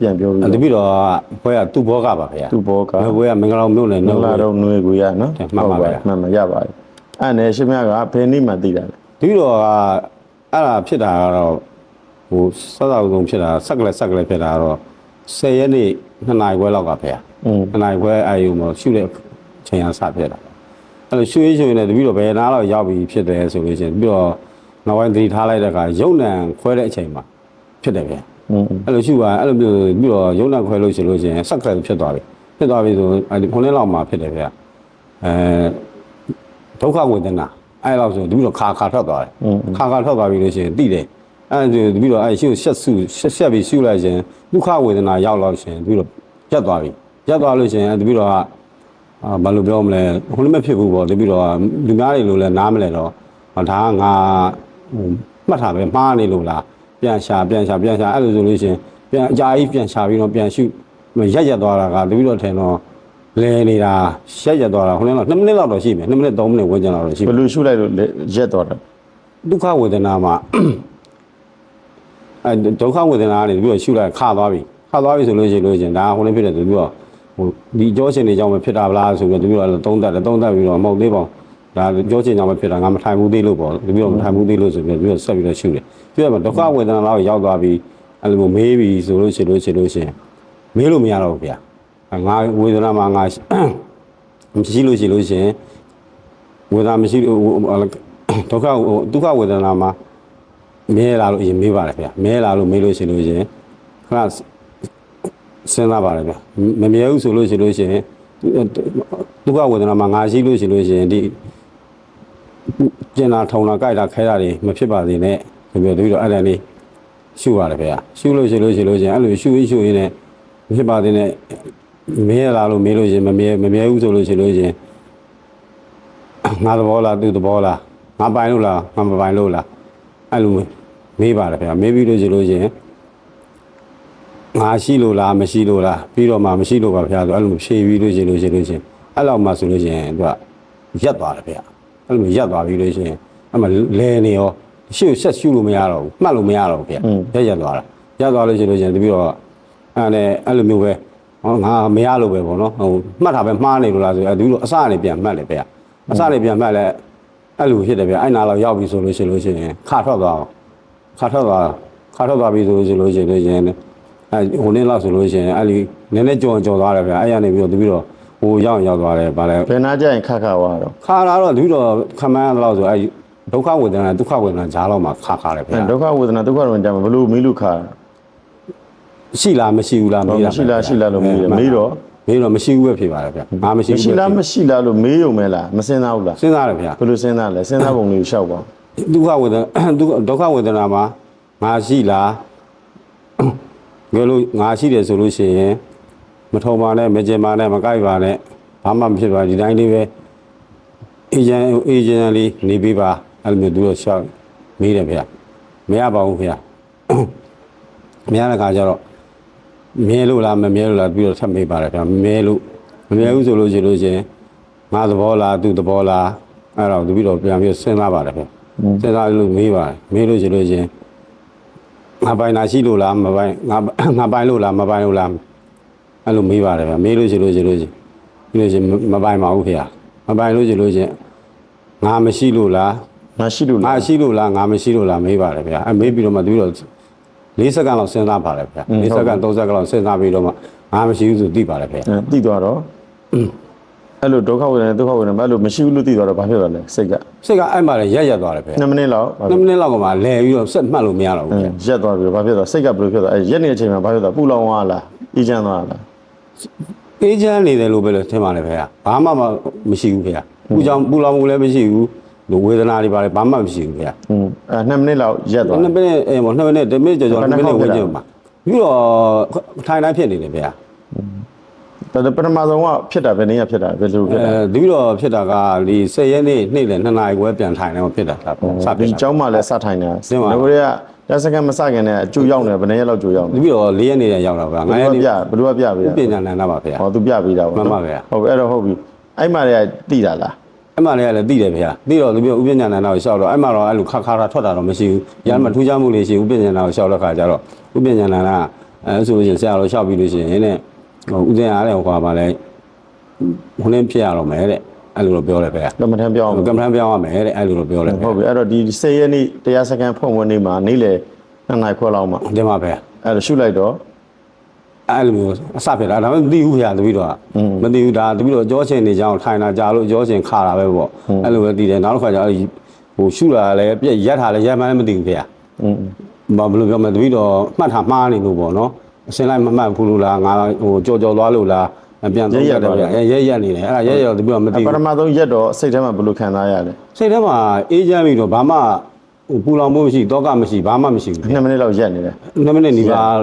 ပြန်ပြောပြီးတပိတော့ဘွဲကသူ့ဘောကပါဗျာသူ့ဘောကဘွဲကမင်္ဂလာမြို့နယ်မင်္ဂလာတော့နွေကိုရနော်မှန်ပါဗျာမှန်ပါရပါတယ်အဲ့နဲ့ရှင်မြကဘယ်နေ့မှသိတာလဲတပိတော့ကအဲ့ဒါဖြစ်တာကတော့ဟိုစသအောင်ဖြစ်တာဆက်ကလက်ဆက်ကလက်ဖြစ်တာတော့10ရက်နေ့2နာရီခွဲလောက်ကဗျာ2နာရီခွဲအာယုံမရှုတဲ့ချိန်အားစဖြစ်တာအဲ့လိုရှုရင်းရှုရင်းနဲ့တပိတော့ဘယ်နာတော့ရောက်ပြီးဖြစ်တယ်ဆိုလို့ရှိရင်ပြီးတော့နောက်ပိုင်းသတိထားလိုက်တဲ့အခါရုပ်နံခွဲတဲ့အချိန်မှာဖြစ်တယ်ဗျာ အဲ့လိုရှိပါအဲ့လိုမျိုးပြီးတော့ရုံနာခွဲလို့ရှိလို့ရှိရင်ဆက်ကလေးဖြစ်သွားပြီဖြစ်သွားပြီဆိုအဲ့ဒီခုနှစ်လောက်မှဖြစ်တယ်ဗျအဲဒုက္ခဝေဒနာအဲ့လောက်ဆိုပြီးတော့ခါခါထွက်သွားတယ်ခါခါထွက်သွားပြီလို့ရှိရင်တိတယ်အဲ့ဒါဆိုပြီးတော့အဲ့ရှုရှက်စုရှက်ရှက်ပြီးရှုလိုက်ရင်ဒုက္ခဝေဒနာရောက်လောက်ရှင်ပြီးတော့ရက်သွားပြီရက်သွားလို့ရှိရင်ပြီးတော့အာဘာလို့ပြောမလဲဟိုလည်းမဖြစ်ဘူးပေါ့တပြီးတော့လူများတွေလို့လည်းနားမလဲတော့ဒါကငါဟိုမှတ်ထားပဲမှားနေလို့လား ပြန်ရှာပြန်ရှာပြန်ရှာအဲ့လိုဆိုလို့ရှိရင်ပြန်အကြာကြီးပြန်ရှာပြီးတော့ပြန်ရှုရက်ရက်သွားတာကတပည့်တော်ထင်တော့လဲနေတာရက်ရက်သွားတာခုနကတော့2မိနစ်လောက်တော့ရှိမယ်2မိနစ်3မိနစ်ဝန်းကျင်လောက်တော့ရှိဘမယ်ယ်လိုရှုလိုက်လို့လဲရက်သွားတာဒုက္ခဝေဒနာမှာအဲဒုက္ခဝေဒနာကနေတပည့်တော်ရှုလိုက်ခါသွားပြီခါသွားပြီဆိုလို့ရှိရင်လို့ရှိရင်ဒါကခုနဖြစ်တယ်ဆိုပြီးတော့ဟိုဒီကြောရှင်တွေကြောင့်မဖြစ်တာဗလားဆိုပြီးတော့တပည့်တော်အဲ့လိုသုံးသပ်တယ်သုံးသပ်ပြီးတော့မဟုတ်သေးပါဘူးဒါကြောရှင်ကြောင့်မဖြစ်တာငါမထိုင်ဘူးသေးလို့ပေါ့တပည့်တော်မထိုင်ဘူးသေးလို့ဆိုပြီးတော့တပည့်တော်ဆက်ပြီးတော့ရှုတယ် ပြီးတော့ဒုက္ခဝေဒနာလောက်ရောက်သွားပြီအဲ့လိုမျိုးမေးပြီဆိုလို့ရှိလို့ရှိလို့ရှိရင်မေးလို့မရတော့ဘူးဗျာငါဝေဒနာမှာငါမရှိလို့ရှိလို့ရှိရင်ဝေဒနာမရှိလို့ဒုက္ခဒုက္ခဝေဒနာမှာမဲလာလို့အရင်မေးပါတယ်ဗျာမဲလာလို့မေးလို့ရှိလို့ရှိရင်ခဏစဉ်းစားပါတယ်ဗျာမမြဲဘူးဆိုလို့ရှိလို့ရှိရင်ဒုက္ခဝေဒနာမှာငါရှိလို့ရှိလို့ရှိရင်ဒီကျင်လာထုံလာကြိုက်တာခဲတာတွေမဖြစ်ပါစေနဲ့ ဆိုပြီးတော့တပည့်တော်အဲ့ဒါလေးရှုရတယ်ဗျာရှုလို့ရှုလို့ရှုလို့ရှင်အဲ့လိုရှုရင်းရှုရင်းနဲ့မဖြစ်ပါစေနဲ့မင်းရလာလို့မေးလို့ရှင်မမြဲမမြဲဘူးဆိုလို့ရှုလို့ရှင်ငါသဘောလားသူသဘောလားငါပိုင်လို့လားငါမပိုင်လို့လားအဲ့လိုမေးပါတယ်ဗျာမေးပြီးလို့ရှုလို့ရှင်ငါရှိလို့လားမရှိလို့လားပြီးတော့မှမရှိလို့ပါဗျာဆိုအဲ့လိုဖြေပြီးလို့ရှုလို့ရှုလို့ရှင်အဲ့လောက်မှဆိုလို့ရှင်သူကရက်သွားတယ်ဗျာအဲ့လိုရက်သွားပြီလို့ရှိရင်အဲ့မှာလဲနေရော ရှုဆက်ရှုလို့မရတော့ဘူးမှတ်လို့မရတော့ဘူးဗျရက်ရက်သွားတာရက်သွားလို့ရှိရင်လို့ရှိရင်တပြီးတော့အဲ့နဲ့အဲ့လိုမျိုးပဲဟောငါမရလို့ပဲပေါ့နော်ဟိုမှတ်တာပဲမှားနေလို့လားဆိုအဲ့တပြီးတော့အစကနေပြန်မှတ်တယ်ဗျအစနေပြန်မှတ်လဲအဲ့လိုဖြစ်တယ်ဗျအဲ့နာတော့ရောက်ပြီဆိုလို့ရှိရင်လို့ရှိရင်ခါထွက်သွားအောင်ခါထွက်သွားခါထွက်သွားပြီဆိုလို့ရှိရင်လို့ရှိရင်လို့ရှိရင်အဲ့ဟိုနေ့လောက်ဆိုလို့ရှိရင်အဲ့ဒီနည်းနည်းကြော်ကြော်သွားတယ်ဗျအဲ့ရနေပြီးတော့တပြီးတော့ဟိုရောက်ရောက်သွားတယ်ဗာလဲဘယ်နာကြရင်ခါခါသွားတော့ခါလာတော့သူတို့ခမန်းတော့ဆိုအဲ ဒုက္ခဝေဒနာဒုက္ခဝေဒနာကြားတော့မှခါခါတယ်ဗျာဒုက္ခဝေဒနာဒုက္ခဝေဒနာကြမှာဘယ်လိုမီးလို့ခါရှိလားမရှိဘူးလားမေးတာမရှိလားရှိလားလို့မေးတယ်မေးတော့မေးတော့မရှိဘူးပဲဖြစ်ပါတယ်ဗျာငါမရှိမဘူးရှိပဲလားမရှိလားလို့မေးရုံပဲလားမစင်သားဘူးလားစဉ်းစားတယ်ဗျာဘယ်လိုစဉ်းစားလဲစဉ်းစားပုံလေးကိုရှောက်ပါဒုက္ခဝေဒနာဒုက္ခဒုက္ခဝေဒနာမှာငါရှိလားငယ်လို့ငါရှိတယ်ဆိုလို့ရှိရင်မထုံပါနဲ့မကျင်ပါနဲ့မကြိုက်ပါနဲ့ဘာမှမဖြစ်ပါဒီတိုင်းလေးပဲအေဂျင့်အေဂျင့်လေးနေပေးပါ အဲ့လိုမျိုးသူတို့ရှောက်မေးတယ်ဗျာမရပါဘူးဗျာမရတဲ့ခါကျတော့မြဲလို့လားမမြဲလို့လားပြီးတော့ထပ်မေးပါတယ်ဗျာမမြဲလို့မမြဲဘူးဆိုလို့ရှိလို့ရှိရင်ငါသဘောလားသူသဘောလားအဲ့တော့သူပြီးတော့ပြန်ပြီးစဉ်းစားပါတယ်ဗျာစဉ်းစားလို့မေးပါတယ်မေးလို့ရှိလို့ရှိရင်ငါပိုင်တာရှိလို့လားမပိုင်ငါငါပိုင်လို့လားမပိုင်လို့လားအဲ့လိုမေးပါတယ်ဗျာမေးလို့ရှိလို့ရှိလို့ရှိပြီးလို့ရှိရင်မပိုင်ပါဘူးခင်ဗျာမပိုင်လို့ရှိလို့ရှိရင်ငါမရှိလို့လား ငါရှိလို့ငါလား ရှိလို့လားငါမရှိလို့လားမေးပါတယ်ဗျာအဲမေးပြီးတော့မှသူတို့၄စက္ကန့်လောက်စဉ်းစားပါတယ်ဗျာ၄စက္ကန့်၃စက္ကန့်လောက်စဉ်းစားပြီးတော့မှငါမရှိဘူးဆိုသိပါတယ်ဗျာ အဲတိသွားတော့အဲ့လိုဒုက္ခဝေဒနာဒုက္ခဝေဒနာဘာလို့မရှိဘူးလို့တိသွားတော့ဘာဖြစ်သွားလဲစိတ်ကစိတ်ကအဲ့မှာလည်းရက်ရက်သွားတယ်ဗျာ2မိနစ်လောက်ဘာဖြစ်2မိနစ်လောက်ကမှလဲပြီးတော့ဆက်မှတ်လို့မရတော့ဘူးဗျာရက်သွားပြီဘာဖြစ်သွားစိတ်ကဘယ်လိုဖြစ်သွားအဲရက်နေတဲ့အချိန်မှာဘာဖြစ်သွားပူလောင်သွားလားအေးချမ်းသွားလားအေးချမ်းနေတယ်လို့ပဲလို့ထင်ပါတယ်ဗျာဘာမှမရှိဘူးဗျာပူကြောင်ပူလောင်မှုလည်းမရှိဘူး ဝေဒနာတွေပါလေဘာမှမရှိဘူးဗျာอืมအဲ2မိနစ်လောက်ရက်သွား2မိနစ်အဲပေါ့2မိနစ်1မိနစ်ကျော်ကျော်ဘယ်2နှမိနခေါစ်က်ဝဖြစ်န်းတာကျင်မှာပြီးတော့ထိုင်တိုင်းဖြစ်နေတယ်ဗျာဒါပထမဆုံးကဖြစ်တာဘယ်နည်းကဖြစ်တာဘယ်လိုဖြစ်အဲတာဒီပြီးတော့ဖြစ်တာကဒီ10ရက်နေ့နေ့လယ်2နာရီခွဲပြန်ထိုင်တယ်ဖြစ်တာဒါပေါ့စဒီဖြစ်တာကျောင်းမှာလည်းစထိုင်နေတာစင်ပါငါတို့ကတက်စကန်မစခင်နဲ့အကျူရောက်နေဘယ်နည်းရက်လောက်ကျူရောက်နေဒီပြီးတော့4ရက်နေ့ရောက်တာဗျာဘယ်9ရက်လိုနေ့ပြဘယ်လိုပြပေးဥတာပညာနန္ဒပါဗျာဟောသူပြပေးတာပေါ့မှန်ပါဗျာဟုတ်ပြီအဲ့တော့ဟုတ်ပြီအဲ့မှာလည်းတိတာလား အဲ့မှာလည်းလည်းသိတယ်ဗျာသိတော့ဒီပြီးဥပညာနန္ဒကိုရှောက်တော့အဲ့မှာတော့အဲ့လိုခါခါတာထွက်တာတော့မရှိဘူးရမ်းမထူးခြားမှုလေးရှိဥပညာနန္ဒကိုရှောက်တဲ့ခါကျတော့ဥပညာနန္ဒကအဲဆိုလို့ရှိရင်ဆရာတော်လျှောက်ပြီးလို့ရှိရင်တဲ့ဟိုဦးဇင်းအားတဲ့ဟိုကပါလဲဟိုနည်းဖြစ်ရတော့မယ်တဲ့အဲ့လိုတော့ပြောတယ်ဗျာကမ္မထမ်းပြောင်းကမ္ဘာပြောင်းရမယ်တဲ့အဲ့လိုတော့ပြောတယ်ဗျာဟုတ်ပြီအဲ့တော့ဒီ10ရက်နေ့တရားစကန်ဖွင့်ဝင်နေမှာနေ့လေ2နိုင်ခွဲလောက်မှာဒီမှာဗျာအဲ့တော့ရှုလိုက်တော့ အဲ့လိုမျိုးအစဖြစ်တာဒါပေမဲ့မသိဘူးဗျာတပည့်တော်ကမသိဘူးဒါတပည့်တော်ကြောချင်နေကြအောင်ထိုင်တာကြာလို့ကြောချင်ခါတာပဲပေါ့အဲ့လိုပဲတည်တယ်နောက်တစ်ခါကျတော့ဟိုရှုတာလည်းပြက်ရက်ထားလည်းရက်မှန်းလည်းမသိဘူးဗျာอืมဘာဘယ်လိုပြောမလဲတပည့်တော်မှတ်ထားမှားနေလို့ပေါ့နော်အစင်းလိုက်မမှတ်ဘူးလို့လားငါဟိုကြော်ကြော်သွားလို့လားပြန်သုံးရတယ်ဗျာရက်ရက်နေတယ်အဲ့ဒါရက်ရက်တပည့်တော်မသိပဘူးထမဆုံးရက်တော့စိတ်ထဲမှာဘယ်လိုခံစားရလဲစိတ်ထဲမှာအေးချမ်းပြီးတော့ဘာမှဟို ပူလောင်မှုမရှိတောကမရှိဘာမှမရှိဘူး2မိနစ်လောက်ရက်နေတယ်နှစ်မိနစ်နီးပါး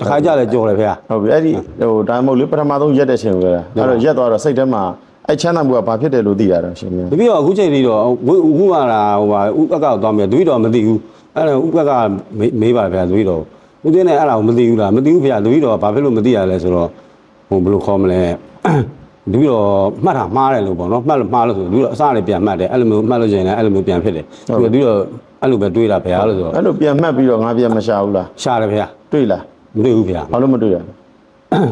တခါကြလဲကြော်တယ်ဗျာဟုတ်ပြီအဲ့ဒီဟိုဒါမှမဟုတ်လေပထမဆုံးရက်တဲ့ချိန်ကိုပြောတာအဲ့တော့ရက်သွားတော့စိတ်ထဲမှာအဲ့ချမ်းသာမှုကဘာဖြစ်တယ်လို့သိရတော့ရှင်မြန်တပည့်တော်အခုချိန်လေးတော့အခုအခုမှလာဟိုပါဥပက္ခကိုသွားမြတပည့်တော်မသိဘူးအဲ့ဒါဥပက္ခမေးပါဗျာတပည့်တော်ဦးသိန်းနဲ့အဲ့ဒါကိုမသိဘူးလားမသိဘူးဗျာတပည့်တော်ကဘာဖြစ်လို့မသိရလဲဆိုတော့ဟိုဘယ်လိုခေါ်မလဲတပည့်တော်မှတ်တာမှားတယ်လို့ပေါ့နော်မှတ်လို့မှားလို့ဆိုတပည့်တော်အစလည်းပြန်မှတ်တယ်အဲ့လိုမျိုးမှတ်လို့ရှိရင်လည်းအဲ့လိုမျိုးပြန်ဖြစ်တယ်တပည့်တော် အဲ့လိုပဲတွေးတာဗျာလို့ဆိုတော့အဲ့လိုပြန်မှတ်ပြီးတော့ငါပြန်မရှာဘူးလားရှားတယ်ဗျာတွေ့လားမတွေ့ဘူးဗျာဘာလို့မတွေ့ရလဲ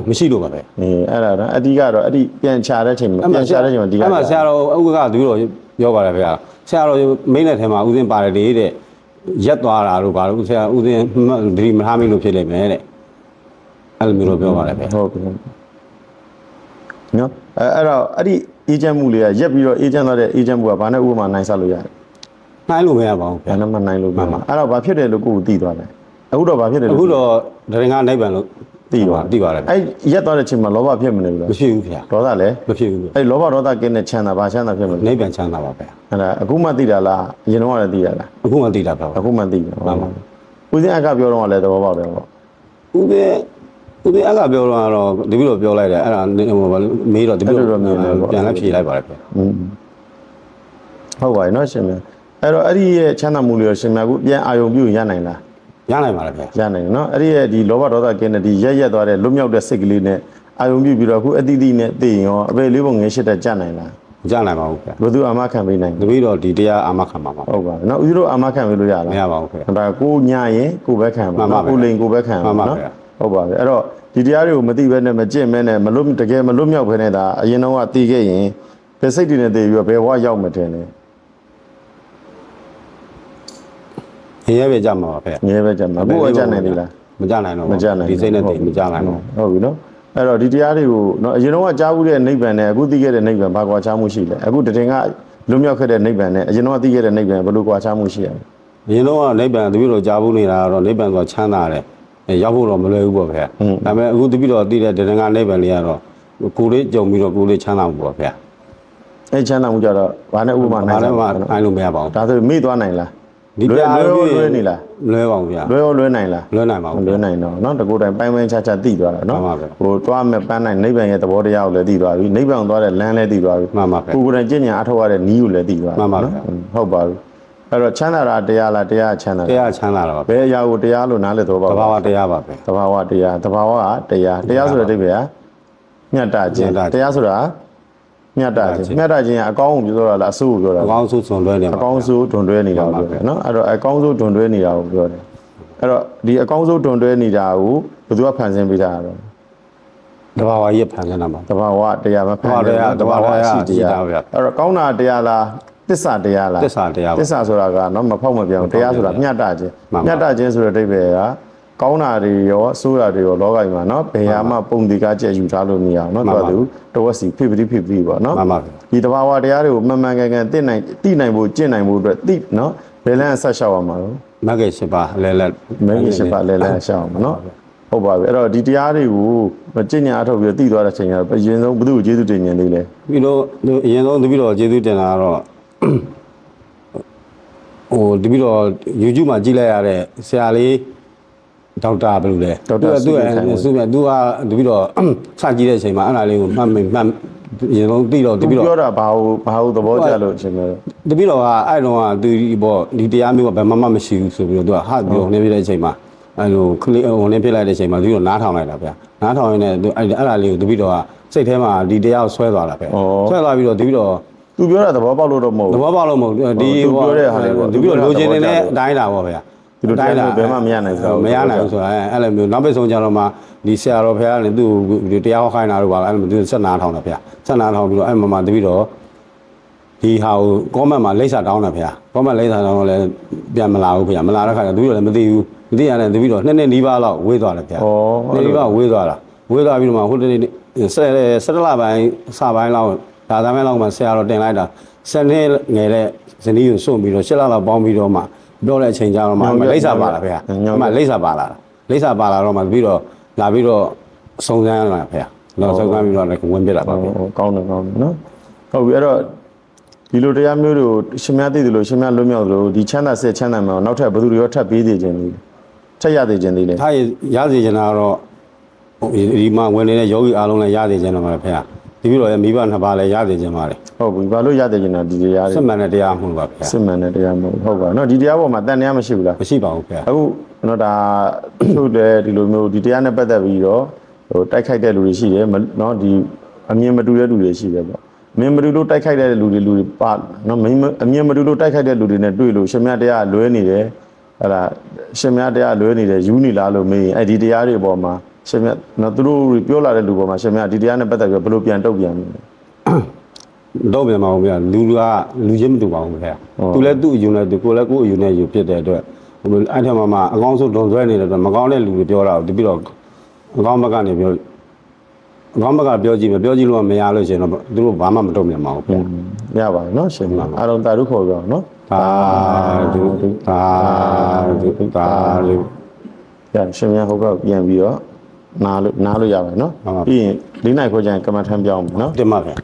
မရှိလို့ပါပဲအေးအဲ့ဒါတော့အဓိကတော့အဲ့ဒီပြန်ချတဲ့ချိန်မှာပြန်ချတဲ့ချိန်မှာဒီကအဲ့မှာဆရာတော်ဥက္ကကသူတို့ပြောပါတယ်ဗျာဆရာတော်မိတ်နဲ့ထဲမှာဥစဉ်ပါတယ်လေတဲ့ရက်သွားတာလို့ပါလို့ဆရာဥစဉ်ဒရီမထားမိလို့ဖြစ်လိမ့်မယ်တဲ့အဲ့လိုမျိုးတော့ပြောပါတယ်ဗျာဟုတ်ပြီနော်အဲအဲ့တော့အဲ့ဒီအေဂျင့်မှုလေးကရက်ပြီးတော့အေဂျင့်သွားတဲ့အေဂျင့်မှုကဘာနဲ့ဥပမာနိုင်ဆက်လို့ရတယ် နိုင်လို့မရပါဘူး ဘာ ဗျာ နဲ့မှနိုင်လို့ပြမှာအဲ့တော့ဘာဖြစ်တယ်လို့ကိုယ်သိသွားတယ်အခုတော့ဘာဖြစ်တယ် အခု လို့ တော့ဒရင်ကနိဗ္ဗာန်လို့ သိသွား သိပါတယ်ဗျာ အဲ့ရက်သွားတဲ့ချိန်မှာလောဘဖြစ်မနေဘူး မ လား ဖြစ်ဘူးဗျာ ဒေါသလည်း မဖြစ်ဘူးဗျာ အဲ့လောဘဒေါသကင်းတဲ့ချမ်းသာဘာချမ်းသာဖြစ်မလဲ နိဗ္ဗာန်ချမ်းသာပါဗျာ အဲ့ဒါအခုမှသိတာလားအရင်တော့ကလည်းသိရလား အခုမှသိတာဗျာ အခုမှသိတယ် မှန်ပါ ဦးစင်းအကပြောတော့ကလည်းသဘောပေါက်တယ်ပေါ့ ဥစဉ်ဥစဉ်အဲ့ကပြောတော့ကတော့တပည့်တော်ပြောလိုက်တယ်အဲ့ဒါဟိုဘာလို့မေးတော့တပည့်တော်ပြန်လည်းဖြေလိုက်ပါတယ်ဗျာ อืมဟုတ်ပါရဲ့เนาะရှင်မြတ် အဲ့တော့အဲ့ဒီရဲ့ချမ်းသာမှုလေးကိုရှင်မြတ်ကူပြန်အာယုံပြုရနိုင်လားရနိုင်ပါလားဗျာရနိုင်နော်အဲ့ဒီရဲ့ဒီလောဘဒေါသကင်းတဲ့ဒီရက်ရက်သွားတဲ့လွတ်မြောက်တဲ့စိတ်ကလေးနဲ့အာယုံပြုပြီးတော့အခုအတိအတိနဲ့သိရင်ရောအပေလေးပုံငယ်ရှိတဲ့ကြနိုင်လားမကြနိုင်ပါဘူးဗျာဘယ်သူအာမခံပေးနိုင်တပည့်တော်ဒီတရားအာမခံပါမှာဟုတ်ပါဘူးနော်ဦးဇီးတို့အာမခံပေးလို့ရလားမရပါဘူးဗျာဒါကိုညာရင်ကိုပဲခံပါနော်ကိုလိန်ကိုပဲခံပါနော်ဟုတ်ပါပြီအဲ့တော့ဒီတရားတွေကိုမသိဘဲနဲ့မကြင့်မဲနဲ့မလွတ်တကယ်မလွတ်မြောက်ဘဲနဲ့ဒါအရင်တော့ကတည်ခဲ့ရင်ဘယ်စိတ်တွေနဲ့တည်ပြီးတော့ဘယ်ဘဝရောက်မှထင်လဲ ရရဲပဲကြမှာပါခင်ငဲပဲကြမှာအခုကကြနိုင်သေးလားမကြနိုင်တော့မကြနိုင်ဒီစိတ်နဲ့တည်မကြနိုင်တော့ဟုတ်ပြီနော်အဲ့တော့ဒီတရားတွေကိုနော်အရင်တော့ကကြားဘူးတဲ့နိဗ္ဗာန်နဲ့အခုသိခဲ့တဲ့နိဗ္ဗာန်ဘာကွာခြားမှုရှိလဲအခုတတင်ကလွတ်မြောက်ခဲ့တဲ့နိဗ္ဗာန်နဲ့အရင်တော့ကသိခဲ့တဲ့နိဗ္ဗာန်ဘယ်လိုကွာခြားမှုရှိရလဲအရင်တော့ကနိဗ္ဗာန်တပည့်တော်ကြားဘူးနေတာကတော့နိဗ္ဗာန်ဆိုတာချမ်းသာတယ်အဲရောက်ဖို့တော့မလွယ်ဘူးပေါ့ခင်ဗျာဒါပေမဲ့အခုတပည့်တော်သိတဲ့ဒရဏနိဗ္ဗာန်လေးကတော့ကိုယ်လေးကြုံပြီးတော့ကိုယ်လေးချမ်းသာမှုပေါ့ခင်ဗျာအဲ့ချမ်းသာမှုကြတော့ဘာနဲ့ဥပမာနိုင်ဘာလဲလည်းမပါနိုင်လို့မရပါဘူးဒါဆိုမေ့သွားနိုင်လား ဒီ လွဲ တရား လွဲ ကို လွဲနေလား လွဲပါဘူးဗျာ လွဲရောလွဲနိုင်လား လွဲနိုင်ပါဘူး လွဲနိုင်တော့เนาะတကူတိုင်ပိုင်းပိုင်းခြားခြားသိသွားတာเนาะ မှန်ပါဗျာ ဟိုသွားမဲ့ပန်းနိုင်နိဗ္ဗာန်ရဲ့သဘောတရားကိုလည်းသိသွားပြီနိဗ္ဗာန်ကိုသွားတဲ့လမ်းလည်းသိသွားပြီ မှန်ပါဗျာ ကိုယ်ကိုယ်တိုင်ကျင့်ကြံအထောက်ရတဲ့နီးကိုလည်းသိသွားပြီ မှန်ပါဗျာ เนาะဟုတ်ပါပြီအဲ့တော့ချမ်းသာတာတရားလားတရားချမ်းသာ တရားချမ်းသာတာပါ ဘယ်အရာကိုတရားလို့နားလည်တော့ပါ တဘာဝတရားပါပဲ သဘာဝတရားသဘာဝကတရားတရားဆိုတဲ့အဓိပ္ပာယ်ကမြတ်တာခြင်း မြတ်တာခြင်း တရားဆိုတာ မြတ်တာခြင်းမြတ်တာခြင်းကအကောင်းကိုပြောတာလားအဆိုးကိုပြောတာအလားကောင်းဆုံးဆုံးလွဲနေပါအကောင်းဆုံးတွန်တွဲနေတာကိုပြောတယ်နော်အဲ့တော့အကောင်းဆုံးတွန်တွဲနေတာကိုပြောတယ်အဲ့တော့ဒီအကောင်းဆုံးတွန်တွဲနေတာကိုဘယ်သူကဖန်ဆင်းပေးတာလဲတဘာဝကြီးဖန်ဆင်းတာပါသဘာဝတရားမဖန်သဘာဝတရားသဘာဝရှိသဘာဝရှိတရားတာဗျာအဲ့တော့ကောင်းတာတရားလားတစ္ဆာတရားလား သစ္စာတရားပါသစ္စာဆိုတာကနော်မဖောက်မပြောင်းတရားဆိုတာမျှတခြင်းမှန်ပါ မျှတခြင်းဆိုတဲ့အဓိပ္ပာယ်က ကောင်းတာတွေရောအဆိုးတာတွေရောလောကကြီးမှာနော်ဘယ်ဟာမှပုံဒီကားကျက်ယူထားလို့မရအောင်နော်မှန်သူပါကသူတဝက်စီဖိပတိဖိပတိပေါ့နော်မှန်ပါဗျာဒီတဘာဝတရားတွေကိုမှန်မှန်ကန်ကန်သိနိုင်သိနိုင်ဖို့ကျင့်နိုင်ဖို့အတွက်သိနော်ဘယ်လန်းဆက်လျှောက်ရမှာလဲမဂ္ဂင်၈ပါးလဲလဲမင်းကြီးရှိပါလဲလဲရှောင်းမှာနော်ဟုတ်ပါပြီအဲ့တော့ဒီတရားတွေကိုမကျင့်ညာအထောက်ပြီးတော့သိသွားတဲ့ချိန်ကတော့အရင်ဆုံးဘု து ကိုကျေးဇူးတင်ញင်သေးလဲပြီးတော့အရင်ဆုံးတပည့်တော်ကျေးဇူးတင်တာကတော့ဟိုတပည့်တော် YouTube မှာကြည့်လိုက်ရတဲ့ဆရာလေး ဒေါက်တာဘယ်လိုလဲသူကသူကသူကသူကတပည့်တော်စကြည့်တဲ့အချိန်မှာအဲ့ဒါလေးကိုမှတ်မှတ်အရင်ဆုံးသိတော့တသူပည့်တော်ပြောတာဘာလို့ဘာလို့သဘောကျလို့ရှင်ပြောတပည့်တော်ကအဲ့တော့ကသူဒီပေါ့ဒီတရားမျိုးကဘယ်မှမမရှိဘူးဆိုပြီးတော့သူကဟာပြီးတော့နေပြတဲ့အချိန်မှာအဲ့လိုခလီဟိုနေပြလိုက်တဲ့အချိန်မှာသူတို့နားထောင်လိုက်တာဗျာနားထောင်ရင်းနဲ့သူအဲ့အဲ့ဒါလေးကိုတပည့်တော်ကစိတ်ထဲမှာဒီတရားကိုဆွဲသွားတာဗျဆွဲသွားပြီးတော့တပည့်တော်သူပြောတာသဘောပေါက်လို့တော့မဟုတ်သဘူးဘောပေါက်လို့မဟုတ်ဘူးဒီသူပြောတဲ့ဟာလေးပေါ့ဒီပြီးတော့လိုချင်နေတဲ့အတိုင်းတာပေါ့ဗျာ ဒီလိုတရားမျိုးဘယ်မှမရနိုင်ဘူးမရနိုင်ဘူးဆိုတာအဲ့လိုမျိုးနောက်ပိတ်ဆုံးကြတော့မှဒီဆရာတော်ဖះကလည်းသူ့ကိုတရားဟောခိုင်းတာတို့ပါအဲ့လိုမျိုးသူဆက်နာထောင်းတာဖះဆက်နာထောင်းပြီးတော့အဲ့မှာမှတပည့်တော်ဒီဟာကိုကောမန့်မှာလိမ့်စာတောင်းတာဖះကောမန့်လိမ့်စာတောင်းတော့လည်းပြန်မလာဘူးဖះမလာတဲ့ခါကျတပည့်တော်လည်းမသိဘူးမသိရတဲ့တပည့်တော်နှစ်နှစ်နီးပါးလောက်ဝေးသွားတယ်ဖះနှစ်နီးပါးဝေးသွားတာဝေးသွားပြီးတော့မှဟိုတနေ့ဆက်ဆက်လပိုင်းစပိုင်းလောက်ဒါသားမဲလောက်မှဆရာတော်တင်လိုက်တာဆက်နှစ်ငယ်တဲ့ဇနီးကိုစွန့်ပြီးတော့ရှစ်လလောက်ပေါင်းပြီးတော့မှ ပြောတဲ့အချိန်ကျတော့မှလိမ့်စာပါလာဖះအမှလိမ့်စာပါလာတာလိမ့်စာပါလာတော့မှပြီးတော့လာပြီးတော့စုံစမ်းလာဖေ။တော့စုံစမ်းပြီးတော့လည်းဝင်ပြတာပါဗျဟိုကောင်းတယ်ကောင်းတယ်နော်ဟုတ်ပြီအဲ့တော့ဒီလိုတရားမျိုးတွေကိုရှင်များသိတယ်လို့ရှင်များလွတ်မြောက်သလိုဒီချမ်းသာဆက်ချမ်းသာမှာနောက်ထပ်ဘယ်သူတွေရောထပ်ပေးသေးခြင်းလဲထပ်ရသေးခြင်းသေးလဲ။ထားရစီချင်တာကတော့ဟိုဒီမှာဝင်နေတဲ့ယောဂီအားလုံးလည်းရစီချင်တော့မှာဖေ။ ဒီပြီးတော့မိဘနှစ်ပါးလည်းရစီချင်ပါလေဟုတ်ပြီဘာလို့ရသေးခြင်းလဲဒီတရား။တွေစစ်မှန်တဲ့တရားမှုပါဖေစစ်မှန်တဲ့တရားမဟုတ်ဟုတ်ပါနော်ဒီတရားပေါ်မှာတန်တရားမရှိဘူးလား။မရှိပါဘူးဖေအခုကျွန်တော်ဒါထုတ်တယ်ဒီလိုမျိုးဒီတရားနဲ့ပတ်သက်ပြီးတော့ဟိုတိုက်ခိုက်တဲ့လူတွေရှိတယ်မနော်ဒီအမြင်မတူတဲ့လူတွေရှိတယ်ပေါ့အမြင်မတူလို့တိုက်ခိုက်တဲ့လူတွေလူတွေပါနော်မင်းမအမြင်မတူလို့တိုက်ခိုက်တဲ့လူတွေနဲ့တွေ့လို့ရှင်မြတ်တရားလွဲနေတယ်ဟဲ့လားရှင်မြတ်တရားလွဲနေတယ်ယူနေလားလို့မေးရင်အဲ့ဒီတရားတွေအပေါ်မှာ ရှင်မြတ်နော်သူတို့ပြောလာတဲ့လူပေါ်မှာရှင်မြတ်ဒီတရားနဲ့ပတ်သက်ပြီးဘယ်လိုပြန်တုတ်ပြန်လဲ။တော့ပြန်ပါဦးဖေ။လူကလူချင်းမတူပါဘူးဖေဟုတ်။သူလည်းသူ့အယူနဲ့သူကိုယ်လည်းကိုယ့်အယူနဲ့ယူဖြစ်တဲ့အတွက်ဟိုအဲ့ထက်မှမှအကောင်းဆုံးဒုံဆွဲနေတဲ့အတွက်မကောင်းတဲ့လူတွေပြောတာကိုတပြီးတော့အကောင်းဘက်ကနေပြောအကောင်းဘက်ကပြောကြည့်မယ်ပြောကြည့်လို့မရလို့ရှိရင်တော့သူတို့ဘာမှမတုံ့ပြန်ပါဘူးဖေ။ရပါတယ်နော်ရှင်မြတ်အားလုံးတာရုခေါ်ပြောနော်သာဓုသာဓုသာဓုရရှင်မြတ်ဟုတ်ကပြန်ပြီးတော့ နားလို့နားလို့ရပါတယ်နော်ဟုတ်ပါဘူးပြီးရင်၄နိုင်ခွဲကျရင်ကမ္မထမ်းပြောင်းမယ်နော်တင်ပါဗျာ